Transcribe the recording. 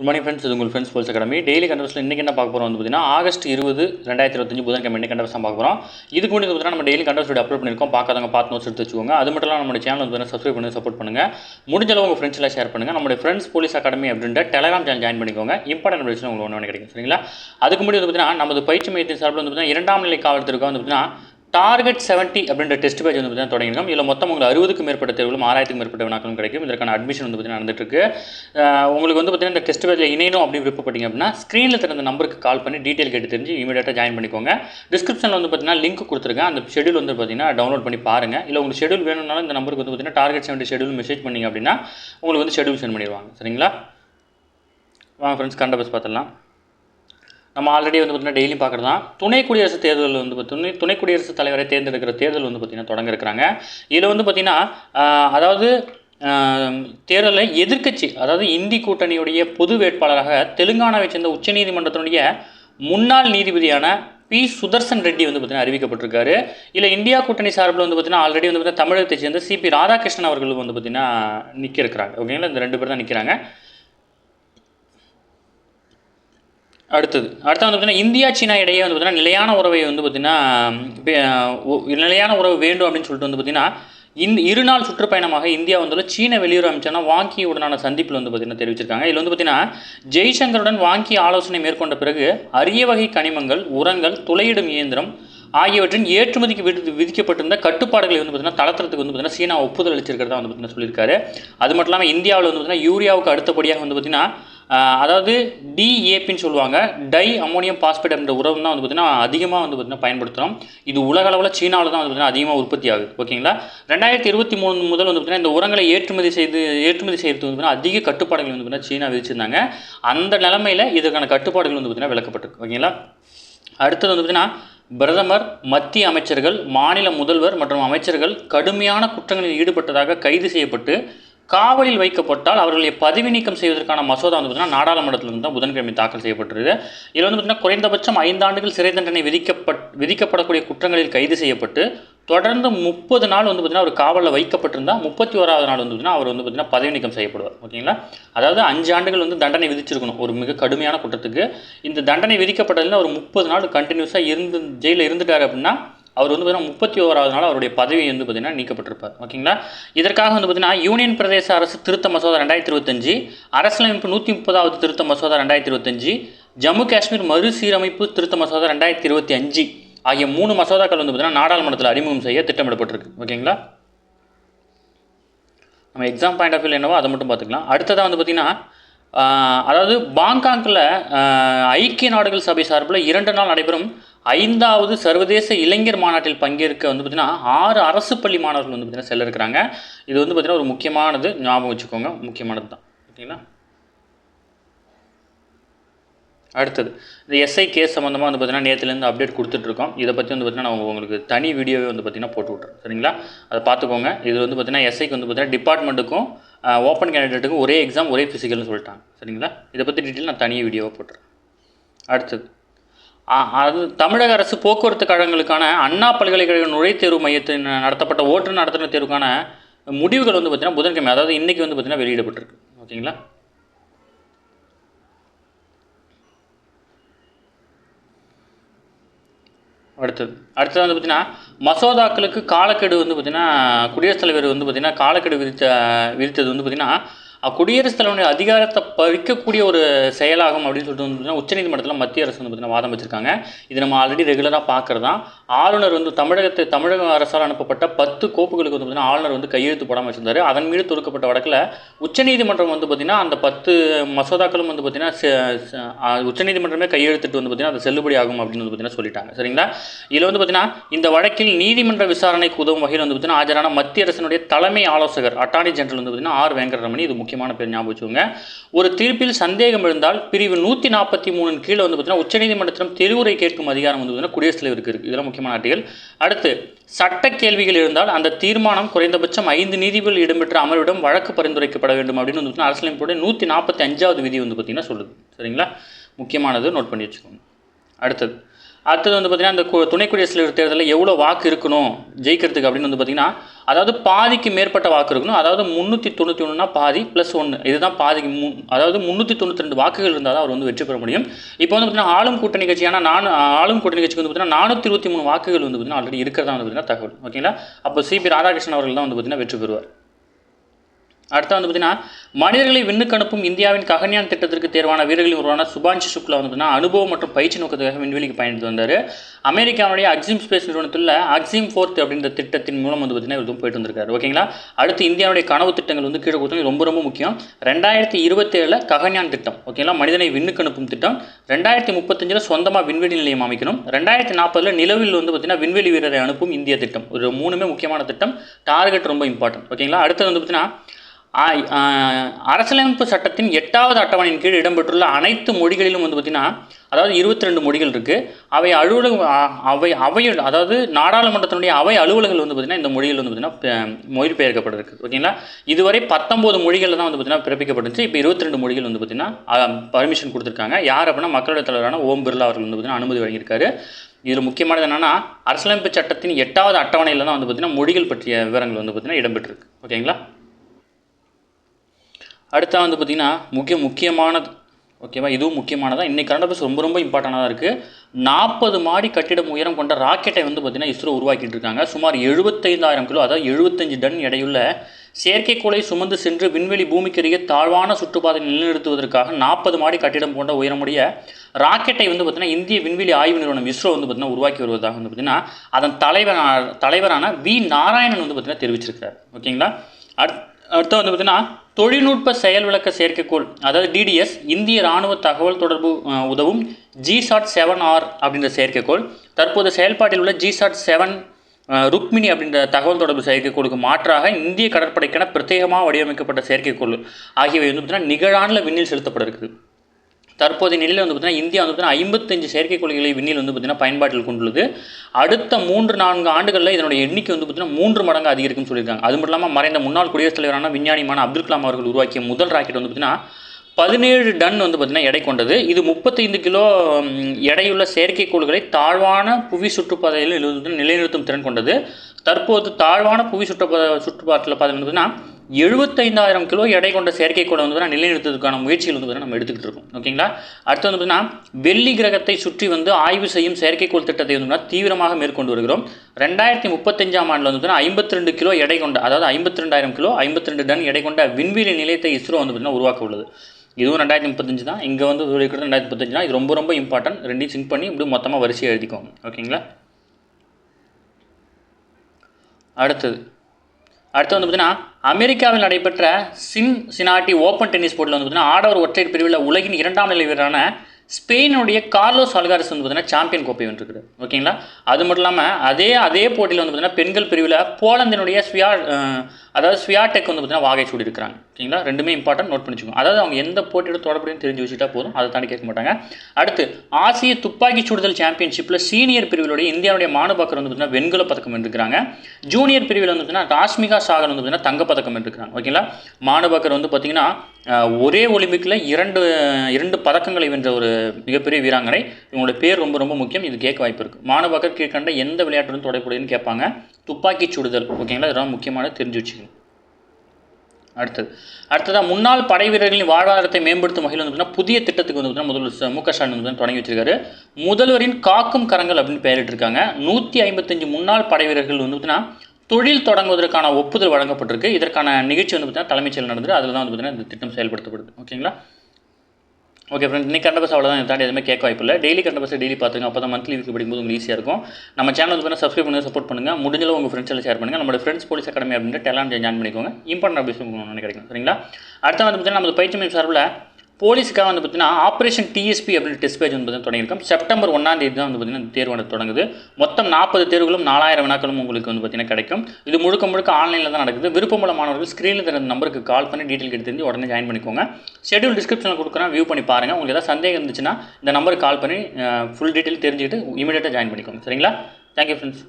Good morning friends இது உங்கள் friends police academy daily கண்டவர்ஸில் இன்றைக்கி என்ன பார்க்க போகிறோம் வந்து பார்த்தீங்கன்னா ஆகஸ்ட் இருபது ரெண்டாயிரத்தி இருபத்தஞ்சு புதன்கிழமை இன்னைக்கு கண்டவர்ஸ் பார்க்க போகிறோம் இதுக்கு முன்னாடி பார்த்தீங்கன்னா நம்ம டெய்லி கண்டவர்ஸ் வீடியோ அப்லோட் பண்ணியிருக்கோம். பார்க்காதவங்க பார்த்து நோட்ஸ் எடுத்து வச்சுக்கோங்க. அது மட்டும் இல்லாமல் நம்ம சேனல் வந்து சப்ஸ்கிரைப் பண்ணி சப்போர்ட் பண்ணுங்கள் முடிஞ்ச அளவு உங்கள் ஃப்ரெண்ட்ஸ்லாம் ஷேர் பண்ணுங்கள் நம்மளுடைய ஃப்ரெண்ட்ஸ் போலீஸ் அகாடமி அப்படின்ற டெலகிராம் சேனல் ஜாயின் பண்ணிக்கோங்க. இம்பார்ட்டன்ட் விஷயம் உங்களுக்கு ஒன்று ஒன்று கிடைக்கும். சரிங்களா? அதுக்கு முன்னாடி வந்து பார்த்தீங்கன்னா நமது பயிற்சி மையத்தின் சார்பில் வந்து பார்த்தீங்கன்னா இரண்டாம் நிலை காவலத்திற்கு வந்து பார்த்தீங்கன்னா டார்கெட் 70 அப்படின்ற டெஸ்ட் பேஜ் வந்து பார்த்தீங்கன்னா தொடங்கியிருக்கோம் இதில் மொத்தம் உங்களுக்கு அறுபதுக்கும் மேற்பட்ட தேர்வுகளும் ஆறாயிரத்துக்கு மேற்பட்ட வினாக்களும் கிடைக்கும். இதற்கான அட்மிஷன் வந்து பார்த்தீங்கன்னா நடந்துட்டுருக்கு. உங்களுக்கு வந்து பார்த்தீங்கன்னா இந்த டெஸ்ட் பேஜில் இணையணும் அப்படின்னு விருப்பப்பட்டீங்க அப்படின்னா ஸ்க்ரீனில் திறந்த நம்பருக்கு கால் பண்ணி டீட்டெயில் கேட்டு தெரிஞ்சு இமீடியட்டாக ஜாயின் பண்ணிக்கோங்க. டிஸ்கிரிப்ஷனில் வந்து பார்த்தீங்கன்னா லிங்க் கொடுத்துருக்கேன். அந்த ஷெடியூல் வந்து பார்த்தீங்கன்னா டவுன்லோட் பண்ணி பாருங்கள் இல்லை உங்களுக்கு ஷெடியூல் வேணும்னாலும் இந்த நம்பருக்கு வந்து பார்த்தீங்கன்னா டார்கெட் செவன்ட்டி ஷெடியூல் மெசேஜ் பண்ணிங்க அப்படின்னா உங்களுக்கு வந்து ஷெடியூல் சென்ட் பண்ணிடுவாங்க. சரிங்களா? வாங்க ஃப்ரெண்ட்ஸ் கண்ட பஸ் பார்த்துடலாம். நம்ம ஆல்ரெடி வந்து பார்த்தீங்கன்னா டெய்லியும் பார்க்குறது தான் துணை குடியரசுத் தேர்தல் வந்து பார்த்து- துணை துணை குடியரசுத் தலைவரை தேர்ந்தெடுக்கிற தேர்தல் வந்து பார்த்திங்கன்னா தொடங்க இருக்கிறாங்க இதில் வந்து பார்த்திங்கன்னா அதாவது தேர்தலை தேர்தலில் எதிர்க்கட்சி அதாவது இந்தி கூட்டணியுடைய பொது வேட்பாளராக தெலுங்கானாவை சேர்ந்த உச்சநீதிமன்றத்தினுடைய முன்னாள் நீதிபதியான பி. சுதர்சன் ரெட்டி வந்து பார்த்திங்கன்னா அறிவிக்கப்பட்டிருக்காரு. இல்லை இந்தியா கூட்டணி சார்பில் வந்து பார்த்திங்கன்னா ஆல்ரெடி வந்து பார்த்தீங்கன்னா தமிழகத்தை சேர்ந்த சிபி ராதாகிருஷ்ணன் அவர்கள் வந்து பார்த்தீங்கன்னா நிற்க இருக்கிறாங்க ஓகேங்களா? இந்த ரெண்டு பேர் தான் நிற்கிறாங்க அடுத்தது. அடுத்து வந்து பார்த்திங்கன்னா இந்தியா சீனா இடையே வந்து பார்த்திங்கன்னா நிலையான உறவை வந்து பார்த்திங்கன்னா நிலையான உறவு வேண்டும் அப்படின்னு சொல்லிட்டு வந்து பார்த்திங்கன்னா இந்த இரு நாள் சுற்றுப்பயணமாக இந்தியா வந்துள்ள சீன வெளியுறவு அமைச்சர்னா வாங்கியுடனான சந்திப்பில் வந்து பார்த்தீங்கன்னா தெரிவிச்சிருக்காங்க. இதில் வந்து பார்த்திங்கன்னா ஜெய்சங்கருடன் வாங்கி ஆலோசனை மேற்கொண்ட பிறகு அரிய வகை கனிமங்கள் உரங்கள் துளையிடும் இயந்திரம் ஆகியவற்றின் ஏற்றுமதிக்கு விதி விதிக்கப்பட்டிருந்த கட்டுப்பாடுகளை வந்து பார்த்தீங்கன்னா தளர்த்துறதுக்கு வந்து பார்த்தீங்கன்னா சீனா ஒப்புதல் அளிச்சிருக்கிறதா வந்து பார்த்தீங்கன்னா சொல்லியிருக்காரு. அது மட்டும் இல்லாமல் இந்தியாவில் வந்து பார்த்தீங்கன்னா யூரியாவுக்கு அடுத்தபடியாக வந்து பார்த்தீங்கன்னா அதாவது டிஏபின்னு சொல்லுவாங்க. டை அமோனியம் பாஸ்பேட் அப்படின்ற உரம் தான் வந்து பார்த்திங்கன்னா அதிகமாக வந்து பார்த்தீங்கன்னா பயன்படுத்துகிறோம் இது உலக அளவில் சீனாவில் தான் வந்து பார்த்தீங்கன்னா அதிகமாக உற்பத்தி ஆகுது. ஓகேங்களா? ரெண்டாயிரத்தி இருபத்தி மூணு முதல் வந்து பார்த்திங்கன்னா இந்த உரங்களை ஏற்றுமதி செய்து ஏற்றுமதி செய்கிறது வந்து பார்த்தீங்கன்னா அதிக கட்டுப்பாடுகள் வந்து பார்த்தீங்கன்னா சீனா விதிச்சிருந்தாங்க. அந்த நிலமையில் இதற்கான கட்டுப்பாடுகள் வந்து பார்த்திங்கன்னா விளக்கப்பட்டிருக்கு. ஓகேங்களா? அடுத்தது வந்து பார்த்திங்கன்னா பிரதமர் மத்திய அமைச்சர்கள் மாநில முதல்வர் மற்றும் அமைச்சர்கள் கடுமையான குற்றங்களில் ஈடுபட்டதாக கைது செய்யப்பட்டு காவலில் வைக்கப்பட்டால் அவர்களை பதவி நீக்கம் செய்வதற்கான மசோதா வந்து பார்த்தீங்கன்னா நாடாளுமன்றத்தில் இருந்து தான் புதன்கிழமை தாக்கல் செய்யப்பட்டிருக்கு இதில் வந்து பார்த்தீங்கன்னா குறைந்தபட்சம் ஐந்தாண்டுகள் சிறை தண்டனை விதிக்கப்பட் விதிக்கப்படக்கூடிய குற்றங்களில் கைது செய்யப்பட்டு தொடர்ந்து முப்பது நாள் வந்து பார்த்தீங்கன்னா அவர் காவலில் வைக்கப்பட்டிருந்தால் முப்பத்தி ஓராவது நாள் வந்து பார்த்தீங்கன்னா அவர் வந்து பார்த்திங்கன்னா பதவி நீக்கம் செய்யப்படுவார். ஓகேங்களா? அதாவது அஞ்சு ஆண்டுகள் வந்து தண்டனை விதிச்சிருக்கணும் ஒரு மிக கடுமையான குற்றத்துக்கு. இந்த தண்டனை விதிக்கப்பட்டதில் ஒரு முப்பது நாள் கண்டினியூஸாக இருந்து ஜெயிலில் இருந்துட்டார் அப்படின்னா அவர் வந்து பார்த்தீங்கன்னா முப்பத்தி ஓராவது நாள் அவருடைய பதவி வந்து பார்த்தீங்கன்னா நீக்கப்பட்டிருப்பார். ஓகேங்களா? இதற்காக வந்து பார்த்தீங்கன்னா யூனியன் பிரதேச அரசு திருத்த மசோதா ரெண்டாயிரத்தி இருபத்தஞ்சு அரசியலமைப்பு நூற்றி முப்பதாவது திருத்த மசோதா ரெண்டாயிரத்தி இருபத்தஞ்சு ஜம்மு காஷ்மீர் மறுசீரமைப்பு திருத்த மசோதா ரெண்டாயிரத்தி இருபத்தி அஞ்சு ஆகிய மூணு மசோதாக்கள் வந்து பார்த்தீங்கன்னா நாடாளுமன்றத்தில் அறிமுகம் செய்ய திட்டமிடப்பட்டிருக்கு. ஓகேங்களா? நம்ம எக்ஸாம் பாயிண்ட் ஆஃப் வியூ என்னவோ அதை மட்டும் பார்த்துக்கலாம். அடுத்ததாக வந்து பார்த்திங்கன்னா அதாவது பாங்காங்கில் ஐக்கிய நாடுகள் சபை சார்பில் இரண்டு நாள் நடைபெறும் ஐந்தாவது சர்வதேச இளைஞர் மாநாட்டில் பங்கேற்க வந்து பார்த்திங்கன்னா ஆறு அரசு பள்ளி மாணவர்கள் வந்து பார்த்திங்கன்னா செல்ல இருக்கிறாங்க இது வந்து பார்த்திங்கன்னா ஒரு முக்கியமானது ஞாபகம் வச்சுக்கோங்க. முக்கியமானது தான். ஓகேங்களா? அடுத்தது இந்த எஸ்ஐ கேஸ் சம்மந்தமாக வந்து பார்த்தீங்கன்னா நேற்றுலேருந்து அப்டேட் கொடுத்துட்ருக்கோம் இதை பற்றி வந்து பார்த்திங்கன்னா நான் உங்களுக்கு தனி வீடியோவே வந்து பார்த்தீங்கன்னா போட்டு விட்றேன் சரிங்களா? அதை பார்த்துக்கோங்க. இது வந்து பார்த்தீங்கன்னா எஸ்ஐக்கு வந்து பார்த்தீங்கன்னா டிபார்ட்மெண்ட்டுக்கும் ஓப்பன் கேண்டிடேட்டுக்கும் ஒரே எக்ஸாம் ஒரே ஃபிசிக்கல்னு சொல்லிட்டாங்க. சரிங்களா? இதை பற்றி டீட்டெயில் நான் தனி வீடியோவை போட்டுறேன். அடுத்தது அது தமிழக அரசு போக்குவரத்து கழகங்களுக்கான அண்ணா பல்கலைக்கழக நுழைத்தேர்வு மையத்தின் நடத்தப்பட்ட ஓட்டுநர் நடத்தின தேர்வுக்கான முடிவுகள் வந்து பார்த்தீங்கன்னா புதன்கிழமை அதாவது இன்றைக்கி வந்து பார்த்திங்கன்னா வெளியிடப்பட்டிருக்கு. ஓகேங்களா? அடுத்தது அடுத்தது வந்து பார்த்தீங்கன்னா மசோதாக்களுக்கு காலக்கெடு வந்து பார்த்திங்கன்னா குடியரசுத் தலைவர் வந்து பார்த்திங்கன்னா காலக்கெடு விதித்த விதித்தது வந்து பார்த்திங்கன்னா குடியரசுத் தலைவனுடைய அதிகாரத்தை பறிக்கக்கூடிய ஒரு செயலாகும் அப்படின்னு சொல்லிட்டு வந்து பார்த்தீங்கன்னா உச்சநீதிமன்றத்தில் மத்திய அரசு வந்து பார்த்தீங்கன்னா வாதம் வச்சிருக்காங்க. இது நம்ம ஆல்ரெடி ரெகுலராக பார்க்குறது தான் ஆளுநர் வந்து தமிழகத்தை தமிழக அரசால் அனுப்பப்பட்ட பத்து கோப்புகளுக்கு வந்து பார்த்தீங்கன்னா ஆளுநர் வந்து கையெழுத்து போடாமல் வச்சிருந்தாரு. அதன் மீது தொடுக்கப்பட்ட வழக்கில் உச்சநீதிமன்றம் வந்து பார்த்தீங்கன்னா அந்த பத்து மசோதாக்களும் வந்து பார்த்திங்கன்னா உச்சநீதிமன்றமே கையெழுத்துட்டு வந்து பார்த்திங்கன்னா அது செல்லுபடி ஆகும் அப்படின்னு வந்து பார்த்தீங்கன்னா சொல்லிட்டாங்க. சரிங்களா? இதில் வந்து பார்த்தீங்கன்னா இந்த வழக்கில் நீதிமன்ற விசாரணைக்கு உதவும் வகையில் வந்து பார்த்தீங்கன்னா ஆஜரான மத்திய அரசினுடைய தலைமை ஆலோசகர் அட்டார்னி ஜெனரல் வந்து பார்த்தீங்கன்னா ஆர். வெங்கடரமணி இது முக்கியமான பேர் ஞாபகம் வச்சுக்கோங்க. ஒரு தீர்ப்பில் சந்தேகம் இருந்தால் பிரிவு நூற்றி நாற்பத்தி மூணு கீழே வந்து பார்த்தீங்கன்னா உச்சநீதிமன்றத்திடம் தெளிவுரை கேட்கும் அதிகாரம் வந்து பார்த்தீங்கன்னா குடியரசுத் தலைவருக்கு இருக்குது இதெல்லாம் முக்கியமான ஆர்டிகள். அடுத்து சட்ட கேள்விகள் இருந்தால் அந்த தீர்மானம் குறைந்தபட்சம் ஐந்து நீதிபதிகள் இடம்பெற்ற அமர்விடம் வழக்கு பரிந்துரைக்கப்பட வேண்டும் அப்படின்னு வந்து பார்த்தீங்கன்னா அரசியலமைப்போட நூற்றி நாற்பத்தி அஞ்சாவது விதி வந்து பார்த்தீங்கன்னா சொல்லுது. சரிங்களா? முக்கியமானது நோட் பண்ணி வச்சுக்கோங்க. அடுத்தது அடுத்தது வந்து பார்த்திங்கன்னா அந்த துணை குடியரசுத் தலைவர் தேர்தலில் எவ்வளோ வாக்கு இருக்கணும் ஜெயிக்கிறதுக்கு அப்படின்னு வந்து பார்த்திங்கன்னா அதாவது பாதிக்கு மேற்பட்ட வாக்கு இருக்கணும். அதாவது முந்நூற்றி தொண்ணூற்றி ஒன்றுனா பாதி ப்ளஸ் ஒன்று இதுதான் பாதிக்கு மு அதாவது முந்நூற்றி தொண்ணூற்றி ரெண்டு வாக்குகள் இருந்தால் தான் அவர் வந்து வெற்றி பெற முடியும். இப்போ வந்து பார்த்திங்கன்னா ஆளும் கூட்டணி கட்சியான நான் ஆளும் கூட்டணி கட்சிக்கு வந்து பார்த்திங்கன்னா நானூற்றி இருபத்தி மூணு வாக்குகள் வந்து பார்த்திங்கன்னா ஆல்ரெடி இருக்கிறதா வந்து பார்த்திங்கன்னா தகவல். ஓகேங்களா? அப்போ சிபி ராதாகிருஷ்ணன் அவர்கள் தான் வந்து பார்த்திங்கன்னா வெற்றி பெறுவார். அடுத்து வந்து பார்த்தீங்கன்னா மனிதர்களை விண்ணுக்கு அனுப்பும் இந்தியாவின் ககன்யான் திட்டத்திற்கு தேர்வான வீரர்களில் உருவான சுபான்ஷி சுக்லா வந்து பார்த்தீங்கன்னா அனுபவம் மற்றும் பயிற்சி நோக்கத்துக்காக விண்வெளிக்கு பயணித்து வந்தார். அமெரிக்காவுடைய அக்ஸிம் ஸ்பேஸ் நிறுவனத்தில் அக்ஸிம் ஃபோர்த் அப்படின்ற திட்டத்தின் மூலம் வந்து பார்த்தீங்கன்னா இதுவும் போயிட்டு வந்திருக்காரு. ஓகேங்களா அடுத்து இந்தியாவுடைய கனவு திட்டங்கள் வந்து கீழே கொடுத்தது ரொம்ப ரொம்ப முக்கியம். ரெண்டாயிரத்தி இருபத்தேழில் ககன்யான் திட்டம். ஓகேங்களா மனிதனை விண்ணுக்கு அனுப்பும் திட்டம். ரெண்டாயிரத்தி முப்பத்தஞ்சில் சொந்தமாக விண்வெளி நிலையம் அமைக்கணும். ரெண்டாயிரத்தி நாற்பதில் நிலவில் வந்து பார்த்தீங்கன்னா விண்வெளி வீரரை அனுப்பும் இந்திய திட்டம். ஒரு மூணுமே முக்கியமான திட்டம். டார்கெட் ரொம்ப இம்பார்ட்டன்ட் ஓகேங்களா அடுத்தது வந்து பார்த்தீங்கன்னா அரசியலமைப்பு சட்டத்தின் எட்டாவது அட்டவணையின் கீழ் இடம்பெற்றுள்ள அனைத்து மொழிகளிலும் வந்து பார்த்திங்கன்னா அதாவது இருபத்தி ரெண்டு மொழிகள் இருக்குது அவை அலுவலக அவை அவையில் அதாவது நாடாளுமன்றத்தினுடைய அவை அலுவலகங்கள் வந்து பார்த்திங்கன்னா இந்த மொழிகள் வந்து பார்த்திங்கன்னா மொழிபெயர்க்கப்பட்டிருக்கு. ஓகேங்களா? இதுவரை பத்தொம்போது மொழிகளில் தான் வந்து பார்த்திங்கன்னா பிறப்பிக்கப்பட்டுச்சு இப்போ இருபத்தி ரெண்டு மொழிகள் வந்து பார்த்திங்கன்னா பர்மிஷன் கொடுத்துருக்காங்க. யார் அப்படின்னா மக்களுடைய தலைவரான ஓம் பிர்லா அவர்கள் வந்து பார்த்திங்கன்னா அனுமதி வழங்கியிருக்காரு. இதில் முக்கியமானது என்னென்னா அரசியலமைப்பு சட்டத்தின் எட்டாவது அட்டவணையில் தான் வந்து பார்த்திங்கன்னா மொழிகள் பற்றிய விவரங்கள் வந்து பார்த்திங்கன்னா இடம்பெற்றிருக்கு. ஓகேங்களா? அடுத்தா வந்து பார்த்திங்கன்னா முக்கிய முக்கியமானது. ஓகேவா இதுவும் முக்கியமானதாக இன்றைக்கி கரண்ட் அஃபேர்ஸ் ரொம்ப ரொம்ப இம்பார்ட்டண்டாக இருக்குது நாற்பது மாடி கட்டிடம் உயரம் கொண்ட ராக்கெட்டை வந்து பார்த்திங்கன்னா இஸ்ரோ உருவாக்கிட்டு இருக்காங்க. சுமார் எழுபத்தைந்தாயிரம் கிலோ அதாவது எழுபத்தஞ்சு டன் எடையுள்ள செயற்கைக்கோளை சுமந்து சென்று விண்வெளி பூமிக்கருகே தாழ்வான சுற்றுப்பாதை நிலைநிறுத்துவதற்காக நாற்பது மாடி கட்டிடம் கொண்ட உயரமுடைய ராக்கெட்டை வந்து பார்த்திங்கன்னா இந்திய விண்வெளி ஆய்வு நிறுவனம் இஸ்ரோ வந்து பார்த்திங்கன்னா உருவாக்கி வருவதாக வந்து பார்த்திங்கன்னா அதன் தலைவரான தலைவரான வி நாராயணன் வந்து பார்த்திங்கன்னா தெரிவிச்சிருக்காரு ஓகேங்களா அடுத் அடுத்து வந்து பார்த்திங்கன்னா தொழில்நுட்ப செயல் விளக்க செயற்கைக்கோள் அதாவது டிடிஎஸ் இந்திய ராணுவ தகவல் தொடர்பு உதவும் ஜிசாட் செவன் ஆர் அப்படின்ற செயற்கைக்கோள். தற்போது செயல்பாட்டில் உள்ள ஜிசாட் செவன் ருக்மிணி அப்படின்ற தகவல் தொடர்பு செயற்கைக்கோளுக்கு மாற்றாக இந்திய கடற்படைக்கென பிரத்யேகமாக வடிவமைக்கப்பட்ட செயற்கைக்கோள் ஆகியவை வந்து பார்த்திங்கன்னா நிகழாண்டில் விண்ணில் செலுத்தப்பட இருக்குது தற்போதைய நிலையில் வந்து பார்த்திங்கன்னா இந்தியா வந்து பார்த்திங்கன்னா ஐம்பத்தஞ்சு செயற்கைக்கோள்களை விண்ணில் வந்து பார்த்திங்கன்னா பயன்பாட்டில் கொண்டுள்ளது. அடுத்த மூன்று நான்கு ஆண்டுகளில் இதனுடைய எண்ணிக்கை வந்து பார்த்திங்கன்னா மூன்று மடங்கு அதிகரிக்கும்னு சொல்லியிருக்காங்க. அது மட்டும் இல்லாமல் மறைந்த முன்னாள் குடியரசுத் தலைவரான விஞ்ஞானிமான அப்துல் கலாம் அவர்கள் உருவாக்கிய முதல் ராக்கெட் வந்து பார்த்திங்கன்னா பதினேழு டன் வந்து பார்த்திங்கன்னா எடை கொண்டது. இது முப்பத்தைந்து கிலோ எடையுள்ள எடையுள்ள செயற்கைக்கோள்களை தாழ்வான புவி சுற்றுப்பாதையில் நிலைநிறுத்தும் திறன் கொண்டது. தற்போது தாழ்வான புவி சுற்றுப்பா சுற்றுப்பாட்டில் பார்த்தீங்கன்னா எழுபத்தைந்தாயிரம் கிலோ எடை கொண்ட செயற்கைக்கோளை வந்து பார்த்தீங்கன்னா நிலைநிறுத்துவதற்கான முயற்சிகள் வந்து நம்ம எடுத்துக்கிட்டு இருக்கோம். ஓகேங்களா? அடுத்து வந்து பார்த்தீங்கன்னா வெள்ளி கிரகத்தை சுற்றி வந்து ஆய்வு செய்யும் செயற்கைக்கோள் திட்டத்தை வந்து தீவிரமாக மேற்கொண்டு வருகிறோம். ரெண்டாயிரத்தி முப்பத்தஞ்சாம் ஆண்டில் வந்து பார்த்தீங்கன்னா ஐம்பத்தி ரெண்டு கிலோ எடை கொண்ட அதாவது ஐம்பத்தி ரெண்டாயிரம் கிலோ ஐம்பத்தி ரெண்டு டன் எடை கொண்ட விண்வெளி நிலையத்தை இஸ்ரோ வந்து பார்த்தீங்கன்னா உருவாக்க உள்ளது இதுவும் ரெண்டாயிரத்தி முப்பத்தஞ்சு தான். இங்கே வந்து இருக்கிறது ரெண்டாயிரத்தி முப்பத்தஞ்சு தான். இது ரொம்ப ரொம்ப இம்பார்ட்டன்ட் ரெண்டையும் சிங்க் பண்ணி இப்படி மொத்தமாக வரிசையாக எழுதிக்கோங்க ஓகேங்களா? அடுத்தது. அடுத்து வந்து பார்த்தீங்கன்னா அமெரிக்காவில் நடைபெற்ற சின் சினாட்டி ஓப்பன் டென்னிஸ் போட்டியில் வந்து பார்த்தீங்கன்னா ஆடவர் ஒற்றையர் பிரிவில் உலகின் இரண்டாம் நிலை வீரரான ஸ்பெயினுடைய கார்லோஸ் அல்காரஸ் வந்து பார்த்தீங்கன்னா சாம்பியன் கோப்பை வந்துருக்குது ஓகேங்களா? அது மட்டும் இல்லாமல் அதே அதே போட்டியில் வந்து பார்த்தீங்கன்னா பெண்கள் பிரிவில் போலந்தினுடைய ஸ்வியா அதாவது ஸ்வியாடெக் வந்து பார்த்தீங்கன்னா வாகை சூடி இருக்கிறாங்க ஓகேங்களா ரெண்டுமே இம்பார்ட்டன்ட் நோட் பண்ணிச்சுக்கோங்க. அதாவது அவங்க எந்த போட்டியோட தொடர்புடையும் தெரிஞ்சு வச்சுட்டா போதும். அதை தாண்டி கேட்க மாட்டாங்க. அடுத்து ஆசிய துப்பாக்கி சுடுதல் சாம்பியன்ஷிப்பில் சீனியர் பிரிவிலுடைய இந்தியாவுடைய மானுபாக்கர் வந்து பார்த்தீங்கன்னா வெண்கல பதக்கம் வென்றிருக்கிறாங்க. ஜூனியர் பிரிவில் வந்து பார்த்தீங்கன்னா ராஷ்மிகா சாகர் வந்து பார்த்தீங்கன்னா தங்கப்பதக்கம் வென்றிருக்கிறாங்க. ஓகேங்களா? மானுபாக்கர் வந்து பார்த்தீங்கன்னா ஒரே ஒலிம்பிக்கில் இரண்டு இரண்டு பதக்கங்களை வென்ற ஒரு மிகப்பெரிய வீராங்கனை. இவங்களோட பேர் ரொம்ப ரொம்ப முக்கியம். இது கேட்க வாய்ப்பு இருக்குது மானுபாக்கர் கீழ்கண்ட எந்த விளையாட்டுடன் தொடர்புடையன்னு கேட்பாங்க. துப்பாக்கி சுடுதல் ஓகேங்களா? இதெல்லாம் முக்கியமான தெரிஞ்சு வச்சுக்கணும். அடுத்தது. அடுத்ததாக முன்னாள் படை வீரர்களின் வாழ்வாதாரத்தை மேம்படுத்தும் வகையில் வந்து பார்த்தீங்கன்னா புதிய திட்டத்துக்கு வந்து பார்த்தீங்கன்னா முதல்வர் மு க ஸ்டாலின் வந்து தொடங்கி வச்சிருக்காரு. முதல்வரின் காக்கும் கரங்கள் அப்படின்னு பெயரிட்டிருக்காங்க. நூற்றி ஐம்பத்தஞ்சு முன்னாள் படை வீரர்கள் வந்து பார்த்தீங்கன்னா தொழில் தொடங்குவதற்கான ஒப்புதல் வழங்கப்பட்டிருக்கு. இதற்கான நிகழ்ச்சி வந்து பார்த்தீங்கன்னா தலைமைச் செயல் நடந்தது. அதில் தான் வந்து பார்த்தீங்கன்னா இந்த திட்டம் செயல்படுத்தப்படுது. ஓகேங்களா? ஓகே ஃப்ரெண்ட் இன்னைக்கு கண்ட பஸ் அவ்வளோதான் தாண்டி எதுவுமே கேட்க வாய்ப்பு இல்லை. டெய்லி கண்ட பஸ் டெய்லி பார்த்துங்க அப்போ தான் மந்த்லி வீக்கு படிக்கும்போது உங்களுக்கு ஈஸியாக இருக்கும். நம்ம சேனல் வந்து சப்ஸ்கிரைப் பண்ணுங்க சப்போர்ட் பண்ணுங்கள் முடிஞ்சளவு உங்கள் ஃப்ரெண்ட்ஸ் எல்லாம் ஷேர் பண்ணுங்கள் நம்மளோட ஃப்ரெண்ட்ஸ் போலீஸ் அகாடமி அப்படின்ற டெலான் ஜாயின் பண்ணிக்கோங்க. இம்பார்ட்டன் அப்டேட்ஸ் உங்களுக்கு கிடைக்கும். சரிங்களா? அடுத்த வந்து பார்த்தீங்கன்னா நம்ம பயிற்சி மையம் சார்பில் போலீஸுக்காக வந்து பார்த்தீங்கன்னா ஆப்ரேஷன் டிஎஸ்பி அப்படின்னு டெஸ்ட் பேஜ் வந்து பார்த்தீங்கன்னா தொடங்கியிருக்கோம் செப்டம்பர் ஒன்றாம் தேதி தான் வந்து பார்த்தீங்கன்னா இந்த தேர்வானது தொடங்குது. மொத்தம் நாற்பது தேர்வுகளும் நாலாயிரம் வினாக்களும் உங்களுக்கு வந்து பார்த்தீங்கன்னா கிடைக்கும். இது முழுக்க முழுக்க ஆன்லைனில் தான் நடக்குது. விருப்பமுள்ள மாணவர்கள் ஸ்க்ரீனில் தர நம்பருக்கு கால் பண்ணி டீட்டெயில் எடுத்து தெரிஞ்சு உடனே ஜாயின் பண்ணிக்கோங்க. ஷெட்யூல் டிஸ்கிரிப்ஷனில் கொடுக்குறேன் வியூ பண்ணி பாருங்கள் உங்களுக்கு ஏதாவது சந்தேகம் இருந்துச்சுன்னா இந்த நம்பருக்கு கால் பண்ணி ஃபுல் டீட்டெயில் தெரிஞ்சுக்கிட்டு இமீடியட்டாக ஜாயின் பண்ணிக்கோங்க. சரிங்களா? Thank you friends